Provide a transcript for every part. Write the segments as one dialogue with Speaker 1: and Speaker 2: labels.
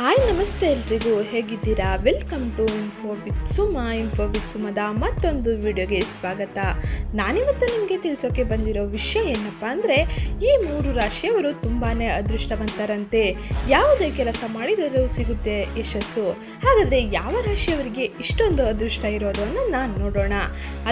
Speaker 1: Hi ನಮಸ್ತೆ ಎಲ್ರಿಗೂ. ಹೇಗಿದ್ದೀರಾ? Welcome to info with Suma info with ಸುಮದ ಮತ್ತೊಂದು ವಿಡಿಯೋಗೆ ಸ್ವಾಗತ. ನಾನಿವತ್ತು ನಿಮಗೆ ತಿಳಿಸೋಕೆ ಬಂದಿರೋ ವಿಷಯ ಏನಪ್ಪ ಅಂದರೆ, ಈ ಮೂರು ರಾಶಿಯವರು ತುಂಬಾ ಅದೃಷ್ಟವಂತರಂತೆ. ಯಾವುದೇ ಕೆಲಸ ಮಾಡಿದರೂ ಸಿಗುತ್ತೆ ಯಶಸ್ಸು. ಹಾಗಾದರೆ ಯಾವ ರಾಶಿಯವರಿಗೆ ಇಷ್ಟೊಂದು ಅದೃಷ್ಟ ಇರೋದು ಅನ್ನೋದನ್ನ ನೋಡೋಣ.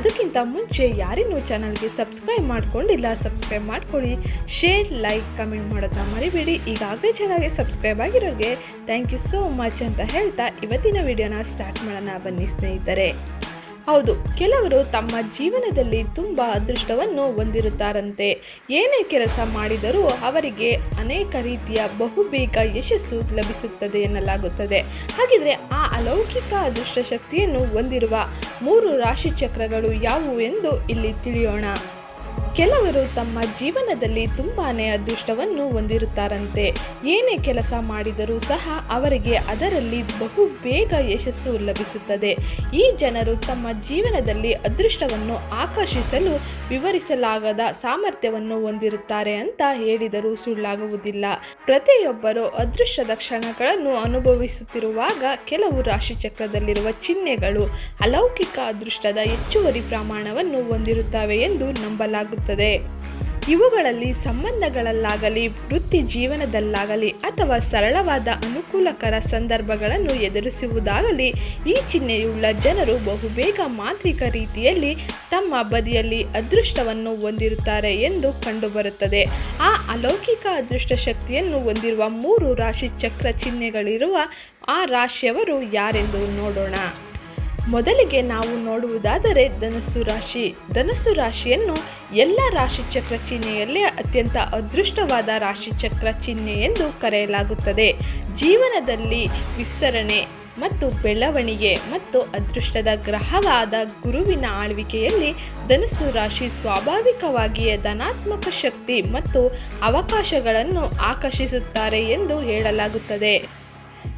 Speaker 1: ಅದಕ್ಕಿಂತ ಮುಂಚೆ ಯಾರಿನ್ನೂ ಚಾನಲ್ಗೆ ಸಬ್ಸ್ಕ್ರೈಬ್ ಮಾಡ್ಕೊಂಡಿಲ್ಲ ಸಬ್ಸ್ಕ್ರೈಬ್ ಮಾಡ್ಕೊಳ್ಳಿ. ಶೇರ್ ಲೈಕ್ ಕಮೆಂಟ್ ಮಾಡೋದನ್ನ ಮರಿಬೇಡಿ. ಈಗಾಗಲೇ ಚೆನ್ನಾಗಿ ಸಬ್ಸ್ಕ್ರೈಬ್ ಆಗಿರೋರಿಗೆ ಥ್ಯಾಂಕ್ ಯು ಸೋ ಮಚ್ ಅಂತ ಹೇಳ್ತಾ ಇವತ್ತಿನ ವಿಡಿಯೋನ ಸ್ಟಾರ್ಟ್ ಮಾಡೋಣ ಬನ್ನಿ ಸ್ನೇಹಿತರೆ. ಹೌದು, ಕೆಲವರು ತಮ್ಮ ಜೀವನದಲ್ಲಿ ತುಂಬ ಅದೃಷ್ಟವನ್ನು ಹೊಂದಿರುತ್ತಾರಂತೆ. ಏನೇ ಕೆಲಸ ಮಾಡಿದರೂ ಅವರಿಗೆ ಅನೇಕ ರೀತಿಯ ಬಹುಬೇಗ ಯಶಸ್ಸು ಲಭಿಸುತ್ತದೆ ಎನ್ನಲಾಗುತ್ತದೆ. ಹಾಗಿದ್ರೆ ಆ ಅಲೌಕಿಕ ಅದೃಷ್ಟ ಶಕ್ತಿಯನ್ನು ಹೊಂದಿರುವ ಮೂರು ರಾಶಿ ಚಕ್ರಗಳು ಯಾವುವು ಎಂದು ಇಲ್ಲಿ ತಿಳಿಯೋಣ. ಕೆಲವರು ತಮ್ಮ ಜೀವನದಲ್ಲಿ ತುಂಬಾನೇ ಅದೃಷ್ಟವನ್ನು ಹೊಂದಿರುತ್ತಾರಂತೆ. ಏನೇ ಕೆಲಸ ಮಾಡಿದರೂ ಸಹ ಅವರಿಗೆ ಅದರಲ್ಲಿ ಬಹು ಬೇಗ ಯಶಸ್ಸು ಲಭಿಸುತ್ತದೆ. ಈ ಜನರು ತಮ್ಮ ಜೀವನದಲ್ಲಿ ಅದೃಷ್ಟವನ್ನು ಆಕರ್ಷಿಸಲು ವಿವರಿಸಲಾಗದ ಸಾಮರ್ಥ್ಯವನ್ನು ಹೊಂದಿರುತ್ತಾರೆ ಅಂತ ಹೇಳಿದರೂ ಸುಳ್ಳಾಗುವುದಿಲ್ಲ. ಪ್ರತಿಯೊಬ್ಬರು ಅದೃಷ್ಟದ ಕ್ಷಣಗಳನ್ನು ಅನುಭವಿಸುತ್ತಿರುವಾಗ ಕೆಲವು ರಾಶಿಚಕ್ರದಲ್ಲಿರುವ ಚಿಹ್ನೆಗಳು ಅಲೌಕಿಕ ಅದೃಷ್ಟದ ಹೆಚ್ಚುವರಿ ಪ್ರಮಾಣವನ್ನು ಹೊಂದಿರುತ್ತವೆ ಎಂದು ನಂಬಲಾಗುತ್ತದೆ. ಇವುಗಳಲ್ಲಿ ಸಂಬಂಧಗಳಲ್ಲಾಗಲಿ, ವೃತ್ತಿ ಜೀವನದಲ್ಲಾಗಲಿ ಅಥವಾ ಸರಳವಾದ ಅನುಕೂಲಕರ ಸಂದರ್ಭಗಳನ್ನು ಎದುರಿಸುವುದಾಗಲಿ, ಈ ಚಿಹ್ನೆಯುಳ್ಳ ಜನರು ಬಹುಬೇಗ ಮಾಂತ್ರಿಕ ರೀತಿಯಲ್ಲಿ ತಮ್ಮ ಬದಿಯಲ್ಲಿ ಅದೃಷ್ಟವನ್ನು ಹೊಂದಿರುತ್ತಾರೆ ಎಂದು ಕಂಡುಬರುತ್ತದೆ. ಆ ಅಲೌಕಿಕ ಅದೃಷ್ಟ ಶಕ್ತಿಯನ್ನು ಹೊಂದಿರುವ ಮೂರು ರಾಶಿ ಚಕ್ರ ಚಿಹ್ನೆಗಳಿರುವ ಆ ರಾಶಿಯವರು ಯಾರೆಂದು ನೋಡೋಣ. ಮೊದಲಿಗೆ ನಾವು ನೋಡುವುದಾದರೆ ಧನಸ್ಸು ರಾಶಿ. ಧನಸ್ಸು ರಾಶಿಯನ್ನು ಎಲ್ಲ ರಾಶಿಚಕ್ರ ಚಿಹ್ನೆಯಲ್ಲೇ ಅತ್ಯಂತ ಅದೃಷ್ಟವಾದ ರಾಶಿಚಕ್ರ ಚಿಹ್ನೆ ಎಂದು ಕರೆಯಲಾಗುತ್ತದೆ. ಜೀವನದಲ್ಲಿ ವಿಸ್ತರಣೆ ಮತ್ತು ಬೆಳವಣಿಗೆ ಮತ್ತು ಅದೃಷ್ಟದ ಗ್ರಹವಾದ ಗುರುವಿನ ಆಳ್ವಿಕೆಯಲ್ಲಿ ಧನಸ್ಸು ರಾಶಿ ಸ್ವಾಭಾವಿಕವಾಗಿಯೇ ಧನಾತ್ಮಕ ಶಕ್ತಿ ಮತ್ತು ಅವಕಾಶಗಳನ್ನು ಆಕರ್ಷಿಸುತ್ತಾರೆ ಎಂದು ಹೇಳಲಾಗುತ್ತದೆ.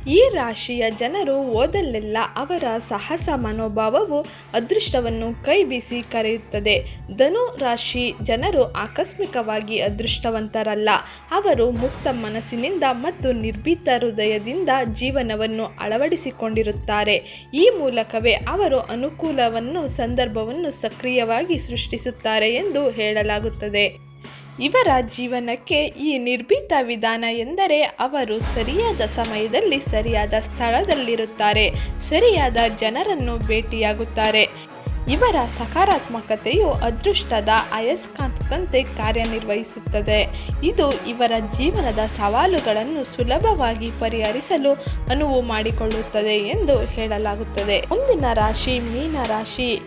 Speaker 1: ಈ ರಾಶಿಯ ಜನರು ಓದಲ್ಲೆಲ್ಲ ಅವರ ಸಾಹಸ ಮನೋಭಾವವು ಅದೃಷ್ಟವನ್ನು ಕೈ ಬೀಸಿ ಕರೆಯುತ್ತದೆ. ಧನು ರಾಶಿ ಜನರು ಆಕಸ್ಮಿಕವಾಗಿ ಅದೃಷ್ಟವಂತರಲ್ಲ. ಅವರು ಮುಕ್ತ ಮನಸ್ಸಿನಿಂದ ಮತ್ತು ನಿರ್ಭೀತ ಹೃದಯದಿಂದ ಜೀವನವನ್ನು ಅಳವಡಿಸಿಕೊಂಡಿರುತ್ತಾರೆ. ಈ ಮೂಲಕವೇ ಅವರು ಅನುಕೂಲವನ್ನು, ಸಂದರ್ಭವನ್ನು ಸಕ್ರಿಯವಾಗಿ ಸೃಷ್ಟಿಸುತ್ತಾರೆ ಎಂದು ಹೇಳಲಾಗುತ್ತದೆ. ಇವರ ಜೀವನಕ್ಕೆ ಈ ನಿರ್ಭೀತ ವಿಧಾನ ಎಂದರೆ ಅವರು ಸರಿಯಾದ ಸಮಯದಲ್ಲಿ ಸರಿಯಾದ ಸ್ಥಳದಲ್ಲಿರುತ್ತಾರೆ, ಸರಿಯಾದ ಜನರನ್ನು ಭೇಟಿಯಾಗುತ್ತಾರೆ. ಇವರ ಸಕಾರಾತ್ಮಕತೆಯು ಅದೃಷ್ಟದ ಅಯಸ್ಕಾಂತದಂತೆ ಕಾರ್ಯನಿರ್ವಹಿಸುತ್ತದೆ. ಇದು ಇವರ ಜೀವನದ ಸವಾಲುಗಳನ್ನು ಸುಲಭವಾಗಿ ಪರಿಹರಿಸಲು ಅನುವು ಮಾಡಿಕೊಳ್ಳುತ್ತದೆ ಎಂದು ಹೇಳಲಾಗುತ್ತದೆ. ಮುಂದಿನ ರಾಶಿ ಮೀನ ರಾಶಿ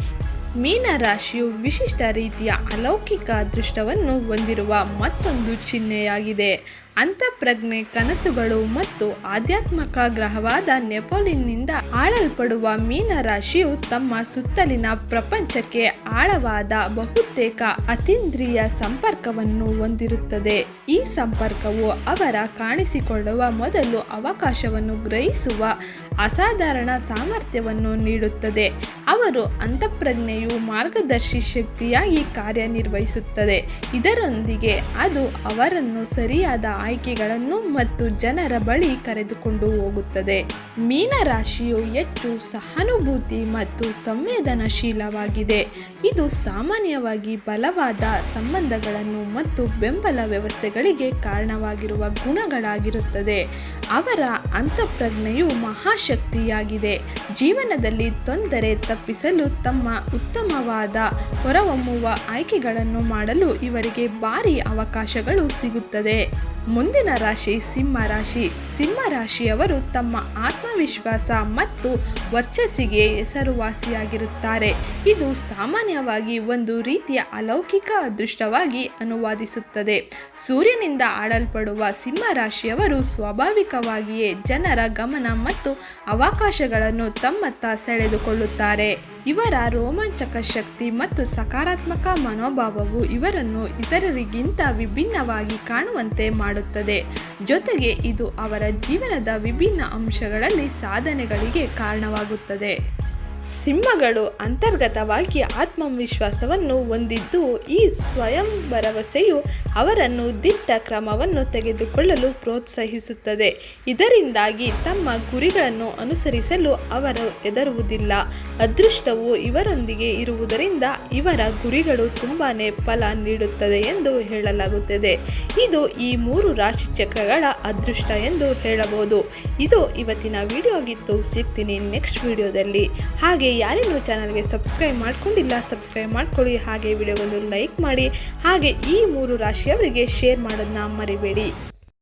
Speaker 1: ಮೀನ ರಾಶಿಯು ವಿಶಿಷ್ಟ ರೀತಿಯ ಅಲೌಕಿಕ ಅದೃಷ್ಟವನ್ನು ಹೊಂದಿರುವ ಮತ್ತೊಂದು ಚಿಹ್ನೆಯಾಗಿದೆ. ಅಂತಃಪ್ರಜ್ಞೆ, ಕನಸುಗಳು ಮತ್ತು ಆಧ್ಯಾತ್ಮಿಕ ಗ್ರಹವಾದ ನೆಪೋಲಿನ್ನಿಂದ ಆಳಲ್ಪಡುವ ಮೀನ ರಾಶಿಯು ತಮ್ಮ ಸುತ್ತಲಿನ ಪ್ರಪಂಚಕ್ಕೆ ಆಳವಾದ ಬಹುತೇಕ ಅತೀಂದ್ರಿಯ ಸಂಪರ್ಕವನ್ನು ಹೊಂದಿರುತ್ತದೆ. ಈ ಸಂಪರ್ಕವು ಅವರ ಕಾಣಿಸಿಕೊಳ್ಳುವ ಮೊದಲು ಅವಕಾಶವನ್ನು ಗ್ರಹಿಸುವ ಅಸಾಧಾರಣ ಸಾಮರ್ಥ್ಯವನ್ನು ನೀಡುತ್ತದೆ. ಅವರು ಅಂತಃಪ್ರಜ್ಞೆಯು ಮಾರ್ಗದರ್ಶಿ ಶಕ್ತಿಯಾಗಿ ಕಾರ್ಯನಿರ್ವಹಿಸುತ್ತದೆ. ಇದರೊಂದಿಗೆ ಅದು ಅವರನ್ನು ಸರಿಯಾದ ಆಯ್ಕೆಗಳನ್ನು ಮತ್ತು ಜನರ ಬಳಿ ಕರೆದುಕೊಂಡು ಹೋಗುತ್ತದೆ. ಮೀನರಾಶಿಯು ಹೆಚ್ಚು ಸಹಾನುಭೂತಿ ಮತ್ತು ಸಂವೇದನಶೀಲವಾಗಿದೆ. ಇದು ಸಾಮಾನ್ಯವಾಗಿ ಬಲವಾದ ಸಂಬಂಧಗಳನ್ನು ಮತ್ತು ಬೆಂಬಲ ವ್ಯವಸ್ಥೆಗಳಿಗೆ ಕಾರಣವಾಗಿರುವ ಗುಣಗಳಾಗಿರುತ್ತದೆ. ಅವರ ಅಂತಃಪ್ರಜ್ಞೆಯು ಮಹಾಶಕ್ತಿಯಾಗಿದೆ. ಜೀವನದಲ್ಲಿ ತೊಂದರೆ ತಪ್ಪಿಸಲು ತಮ್ಮ ಉತ್ತಮವಾದ ಹೊರಹೊಮ್ಮುವ ಆಯ್ಕೆಗಳನ್ನು ಮಾಡಲು ಇವರಿಗೆ ಭಾರಿ ಅವಕಾಶಗಳು ಸಿಗುತ್ತದೆ. ಮುಂದಿನ ರಾಶಿ ಸಿಂಹ ರಾಶಿ. ಸಿಂಹ ರಾಶಿಯವರು ತಮ್ಮ ಆತ್ಮವಿಶ್ವಾಸ ಮತ್ತು ವರ್ಚಸ್ಸಿಗೆ ಹೆಸರುವಾಸಿಯಾಗಿರುತ್ತಾರೆ. ಇದು ಸಾಮಾನ್ಯವಾಗಿ ಒಂದು ರೀತಿಯ ಅಲೌಕಿಕ ಅದೃಷ್ಟವಾಗಿ ಅನುವಾದಿಸುತ್ತದೆ. ಸೂರ್ಯನಿಂದ ಆಡಲ್ಪಡುವ ಸಿಂಹ ರಾಶಿಯವರು ಸ್ವಾಭಾವಿಕವಾಗಿಯೇ ಜನರ ಗಮನ ಮತ್ತು ಅವಕಾಶಗಳನ್ನು ತಮ್ಮತ್ತ ಸೆಳೆದುಕೊಳ್ಳುತ್ತಾರೆ. ಇವರ ರೋಮಾಂಚಕ ಶಕ್ತಿ ಮತ್ತು ಸಕಾರಾತ್ಮಕ ಮನೋಭಾವವು ಇವರನ್ನು ಇತರರಿಗಿಂತ ವಿಭಿನ್ನವಾಗಿ ಕಾಣುವಂತೆ ಮಾಡುತ್ತದೆ. ಜೊತೆಗೆ ಇದು ಅವರ ಜೀವನದ ವಿಭಿನ್ನ ಅಂಶಗಳಲ್ಲಿ ಸಾಧನೆಗಳಿಗೆ ಕಾರಣವಾಗುತ್ತದೆ. ಸಿಂಹಗಳು ಅಂತರ್ಗತವಾಗಿ ಆತ್ಮವಿಶ್ವಾಸವನ್ನು ಹೊಂದಿದ್ದು, ಈ ಸ್ವಯಂ ಭರವಸೆಯು ಅವರನ್ನು ದಿಟ್ಟ ಕ್ರಮವನ್ನು ತೆಗೆದುಕೊಳ್ಳಲು ಪ್ರೋತ್ಸಾಹಿಸುತ್ತದೆ. ಇದರಿಂದಾಗಿ ತಮ್ಮ ಗುರಿಗಳನ್ನು ಅನುಸರಿಸಲು ಅವರು ಹೆದರುವುದಿಲ್ಲ. ಅದೃಷ್ಟವು ಇವರೊಂದಿಗೆ ಇರುವುದರಿಂದ ಇವರ ಗುರಿಗಳು ತುಂಬಾ ಫಲ ನೀಡುತ್ತದೆ ಎಂದು ಹೇಳಲಾಗುತ್ತದೆ. ಇದು ಈ ಮೂರು ರಾಶಿ ಚಕ್ರಗಳ ಅದೃಷ್ಟ ಎಂದು ಹೇಳಬಹುದು. ಇದು ಇವತ್ತಿನ ವಿಡಿಯೋ ಆಗಿತ್ತು. ಸಿಗ್ತೀನಿ ನೆಕ್ಸ್ಟ್ ವಿಡಿಯೋದಲ್ಲಿ. ಹಾಗೆ ಯಾರೇನು ಚಾನಲ್ಗೆ ಸಬ್ಸ್ಕ್ರೈಬ್ ಮಾಡ್ಕೊಂಡಿಲ್ಲ, ಸಬ್ಸ್ಕ್ರೈಬ್ ಮಾಡ್ಕೊಳ್ಳಿ. ಹಾಗೆ ವಿಡಿಯೋಗೊಂದು ಲೈಕ್ ಮಾಡಿ, ಹಾಗೆ ಈ ಮೂರು ರಾಶಿಯವರಿಗೆ ಶೇರ್ ಮಾಡೋದನ್ನ ಮರಿಬೇಡಿ.